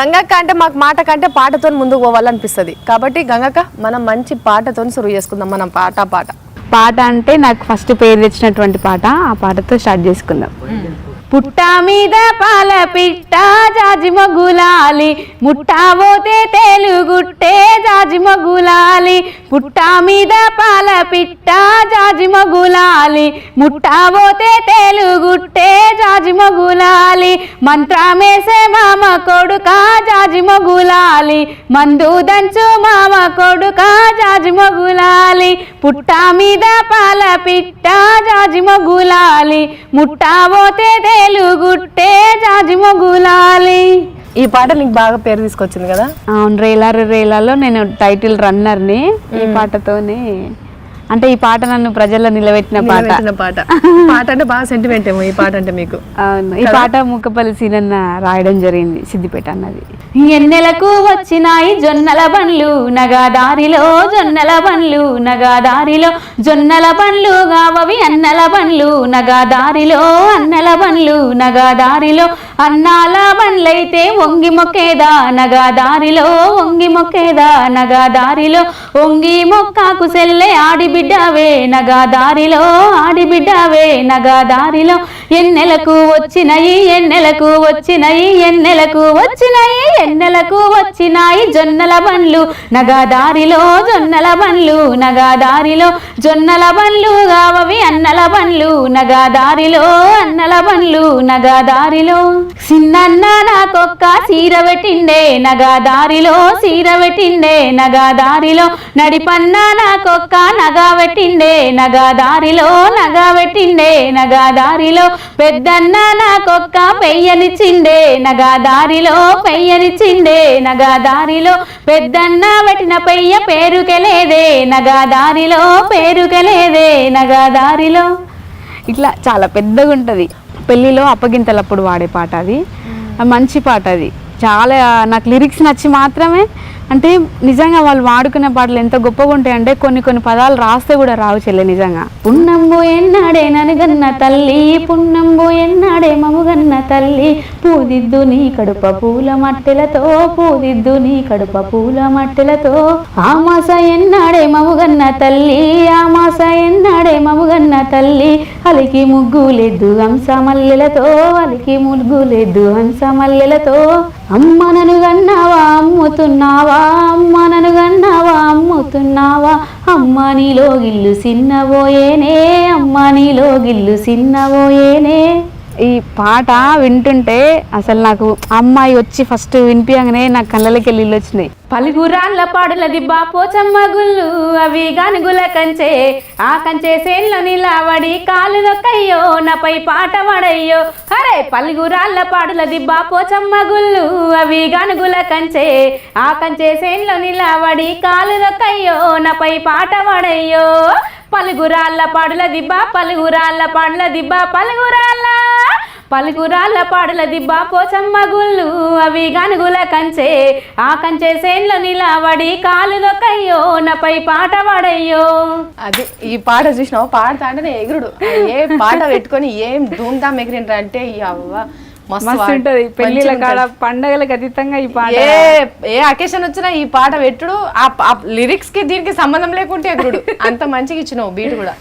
గంగక్క అంటే మాకు మాట కంటే పాటతో ముందుకు పోవాలనిపిస్తుంది. కాబట్టి గంగక్క మనం మంచి పాటతో సురువు చేసుకుందాం మనం పాట పాట. పాట అంటే నాకు ఫస్ట్ పేరు తెచ్చినటువంటి పాట ఆ పాటతో స్టార్ట్ చేసుకుందాం. పుట్ట మీద పాల పిట్ట జాజి మగులాలి. ముట్టా పోతే తెలుగుట్టే జాజి మగులాలి. పుట్ట మీద పాల పిట్ట జాజి మగులాలి. ముట్టా పోతే తెలుగుట్టే జాజి మగులాలి. మంత్రమేసే మామ కొడుక జాజి మగులాలి. మందు దంచు మామ కొడుక జాజి మగులాలి. పుట్ట మీద పాల పిట్ట జాజి మగులాలి. ముట్టా పోతే తేలుగుట్టే జాజి మగులాలి. ఈ పాట నీకు బాగా పేరు తీసుకొచ్చింది కదా? అవును రేలారు రేలాలో నేను టైటిల్ రన్నర్ని ఈ పాటతోనే అంటే ఈ పాట నన్ను ప్రజల్లో నిలబెట్టిన పాట. పాట. పాట అంటే బాగా సెంటిమెంట్ ఏమో ఈ పాట అంటే మీకు. అవును. ఈ పాట ముక్కపల్లి సీనన్న రాయడం జరిగింది సిద్దిపేట అన్నది. ఎన్నెలకు వచ్చినాయి జొన్నల బండ్లు నగాదారిలో జొన్నల బండ్లు నగాదారిలో జొన్నల బండ్లు గావవి అన్నల బండ్లు నగాదారిలో అన్నల బండ్లు నగాదారిలో అన్నాల బండ్లైతే వంగి మొక్కేదా నగాదారిలో వంగి మొక్కేదా నగాదారిలో వంగి మొక్కాకు సెల్లె ఆడిబిడ్డవే నగాదారిలో ఆడిబిడ్డవే నగాదారిలో. ఎన్నెలకు వచ్చినయి ఎన్నెలకు వచ్చినయి ఎన్నెలకు వచ్చినయి ఎన్నెలకు వచ్చినాయి జొన్నల బండ్లు. నగాదారిలో జొన్నల బండ్లు నగాదారిలో జొన్నల బండ్లు గావవి అన్నల బండ్లు. నగాదారిలో అన్నల బండ్లు నగాదారిలో. చిన్నన్న నాకొక్క సీర పెట్టిండే నగాదారిలో సీర పెట్టిండే నగాదారిలో. నడిపన్న నాకొక్క నగా పెట్టిండే నగాదారిలో నగా పెట్టిండే నగాదారిలో. పెద్దన్న నాకొక్క పెయ్యనిచ్చిండే నగాదారిలో పెయ్యనిచ్చిండే నగాదారిలో. పెద్దన్న పెట్టిన పెయ్య పేరుకెలేదే నగాదారిలో పేరుకెలేదే నగాదారిలో. ఇట్లా చాలా పెద్దగా ఉంటుంది. పెళ్ళిలో అప్పగింతలప్పుడు వాడే పాట అది. మంచి పాట అది. చాలా నాకు లిరిక్స్ నచ్చి మాత్రమే అంటే నిజంగా వాళ్ళు వాడుకునే పాటలు ఎంత గొప్పగా ఉంటాయంటే కొన్ని కొన్ని పదాలు రాస్తే కూడా రావు చెల్లె నిజంగా. పున్నంబు ఎన్నాడే ననుగన్న తల్లి పున్నంబు ఎన్నాడే మముగన్న తల్లి. పూదిద్దు నీ కడుప పూల మట్టెలతో పూదిద్దు నీ కడుప పూల మట్టెలతో. ఆ మాస ఎన్నాడే మముగన్న తల్లి ఆ మాస ఎన్నాడే మముగన్న తల్లి. అలికి ముగ్గులెద్దు హంస మల్లెలతో అలికి ముగ్గులెద్దు హంస మల్లెలతో అమ్మ నన్ను గన్నావా అమ్ముతున్నావా అమ్మ నన్ను గన్నావా అమ్ముతున్నావా? అమ్మ నీలో గిల్లు సిన్నబోయేనే అమ్మ నీలో గిల్లు సిన్నబోయేనే ఈ పాట వింటుంటే అసలు నాకు అమ్మాయి వచ్చి ఫస్ట్ వినిపించగానే నాకు కళ్ళకి వెళ్ళి వచ్చినాయి పలుగురాళ్ళ పాడుల దిబ్బా పోచమ్మ గుళ్ళు అవి గనుగుల కంచే. ఆ కంచే సేన్లో నిలబడి కాలు నాపై పాట పడయ్యో. అరే పలుగురాళ్ళ పాడుల దిబ్బా పోచమ్మ గుళ్ళు అవి గనుగుల కంచే. ఆ కంచే సేన్లో నిలబడి కాలు నాపై పాట పడయ్యో. పలుగురాళ్ళ పాడుల దిబ్బ పలుగురాళ్ళ పాడుల దిబ్బ పలుగురాళ్ళ పలుగురాళ్ళ పాడుల దిబ్బ పోచమ్మ గుళ్ళు అవి గనుగుల కంచే. ఆ కంచే సేన్లో నిలబడి కాలు దొక్కయ్యో నాపై పాట పాడయ్యో అది ఈ పాట చూసినావు? పాడతా అంటే ఎగురుడు. ఏ పాట పెట్టుకొని ఏం ధూమ్ధామ్ ఎగిరిండ్రు అంటే ఈ అవ్వ మస్తు. ఉంటది. పెళ్ళిల కాడ. పండగలకు అతీతంగా ఈ పాట. ఏ ఏ అకేషన్ వచ్చినా ఈ పాట పెట్టుడు. ఆ లిరిక్స్కి దీనికి సంబంధం లేకుంటే ఎగురుడు. అంత మంచిగా ఇచ్చినావు బీట్ కూడా.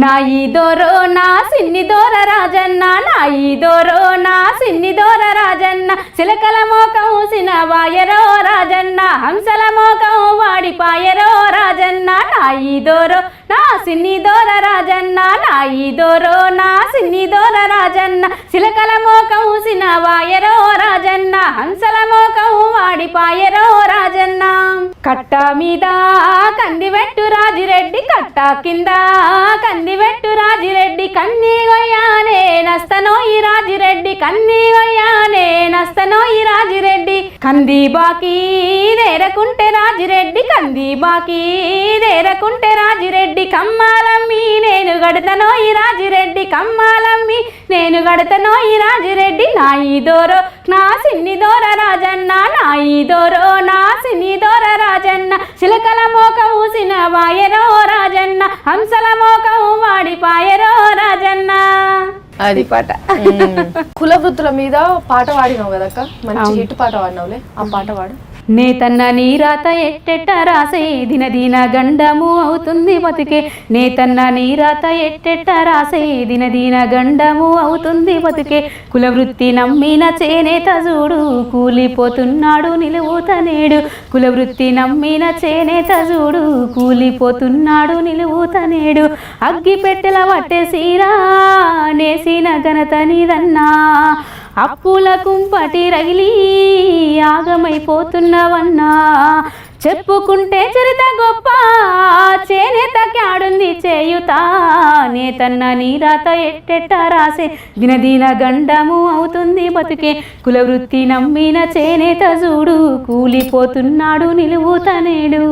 నా ఈదోరో నా సిన్ని దోర రాజన్న నా ఈదోరో నా సిన్ని దోర రాజన్న. చిలకల మోకం సినవాయరో రాజన్న హంసల మోకం వాడిపాయరో రాజన్న. నా ఈదోరో నా సిన్ని దోర రాజన్న నా ఈదోరో నా సిన్ని దోర రాజన్న. చిలకల మోకం సినవాయరో రాజన్న హంసల మోకం వాడిపాయరో రాజన్న. కట్ట మీద కందివెట్టు రాజిరెడ్డి కట్ట కింద కందివెట్టు రాజిరెడ్డి కన్నీగొయ్యానే నస్తనో ఈ రాజిరెడ్డి కన్నీగొయ్యానే నస్తనో ఈ రాజిరెడ్డి. కంది బాకీ దేరకుంటే రాజిరెడ్డి కంది బాకీ దేరకుంటే రాజిరెడ్డి. కమ్మాలమ్మి నేను గడతనో ఈ రాజిరెడ్డి కమ్మాలమ్మి నేను గడతనో ఈ రాజిరెడ్డి నా ఈ దోరో. నా సిన్ని దోర రాజన్న నా ఈ దోరో. నా సిన్ని దోర రాజన్న చిలకల మోక ఊసిన వాయరో రాజన్న హంసల మోకం వాడిపాయరో రాజన్న. అది పాట. కుల వృత్తుల మీద పాట పాడినావు కదక్క? మంచి హిట్ పాట పాడినావులే. ఆ పాట పాడు. నేతన్న నీ రాత ఎట్టెట్ట రాసే దిన దిన గండము అవుతుంది బతుకే. నేతన్న నీ రాత ఎట్టెట్ట రాసే దిన దిన గండము అవుతుంది బతుకే. కుల వృత్తి నమ్మిన చేనేత చూడు కూలిపోతున్నాడు నిలువుత నేడు. కుల వృత్తి నమ్మిన చేనేత చూడు కూలిపోతున్నాడు నిలువుత నేడు. అగ్గి పెట్టెల పట్టేసిరా నేసిన ఘనత నీదన్నా. అప్పుల కుంపటి రగిలి ఆగమైపోతున్నవన్నా. చెప్పుకుంటే చరిత గొప్ప చేనేత క్యాడుంది చేయుతా. నేతన్న నీరాత ఎట్టెట్ట రాసే దినదిన గండము అవుతుంది బతుకే. కులవృత్తి నమ్మిన చేనేత చూడు కూలిపోతున్నాడు నిలువుతనేడు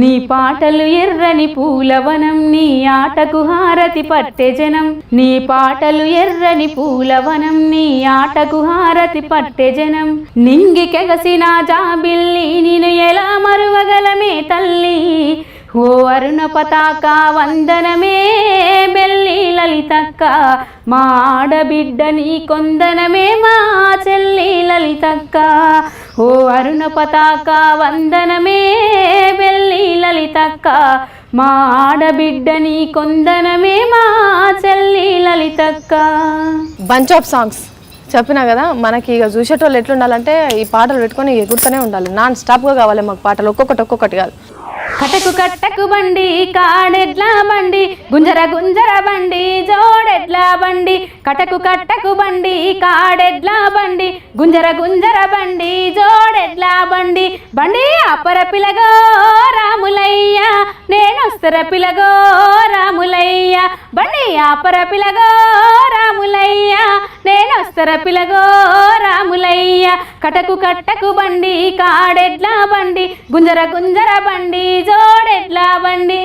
నీ పాటలు ఎర్రని పూలవనం నీ ఆటకు హారతి పట్టె జనం. నీ పాటలు ఎర్రని పూలవనం నీ ఆటకు హారతి పట్టె జనం. నింగి కెగసిన జాబిల్లి నేను ఎలా మరువగలమే తల్లి? ఓ అరుణ పతాక వందనమే బెల్లి లలితక్క. మా ఆడబిడ్డ నీ కొందనమే మా చెల్లి లలితక్క. ఓ అరుణ పతాక వందనమే బెల్లి లలితక్క. మా ఆడబిడ్డ నీ కొందనమే మా చెల్లి లలితక్క. బంచ్ ఆఫ్ సాంగ్స్ చెప్పినా కదా మనకి ఇక చూసేటోళ్ళు ఎట్లుండాలంటే ఈ పాటలు పెట్టుకొని ఎగురుతూనే ఉండాలి. నాన్ స్టాప్గా కావాలి మాకు పాటలు ఒక్కొక్కటి ఒక్కొక్కటి కాదు. కటకు కట్టకు బండి కాడెడ్ల బండి గుంజర గుంజర బండి జోడెడ్ల బండి. కటకు కట్టకు బండి కాడెడ్ల బండి గుంజర గుంజర బండి జోడెడ్ల బండి. బండి అపర పిలగో రాములయ్య నేనొస్తర పిలగో రాములయ్య. బండి అపర పిలగో రాములయ్య నేనొస్తర పిలగో రాములయ్య. కటకు కట్టకు బండి కాడెడ్ల బండి గుంజర గుంజర బండి జోడెడ్ల బండి.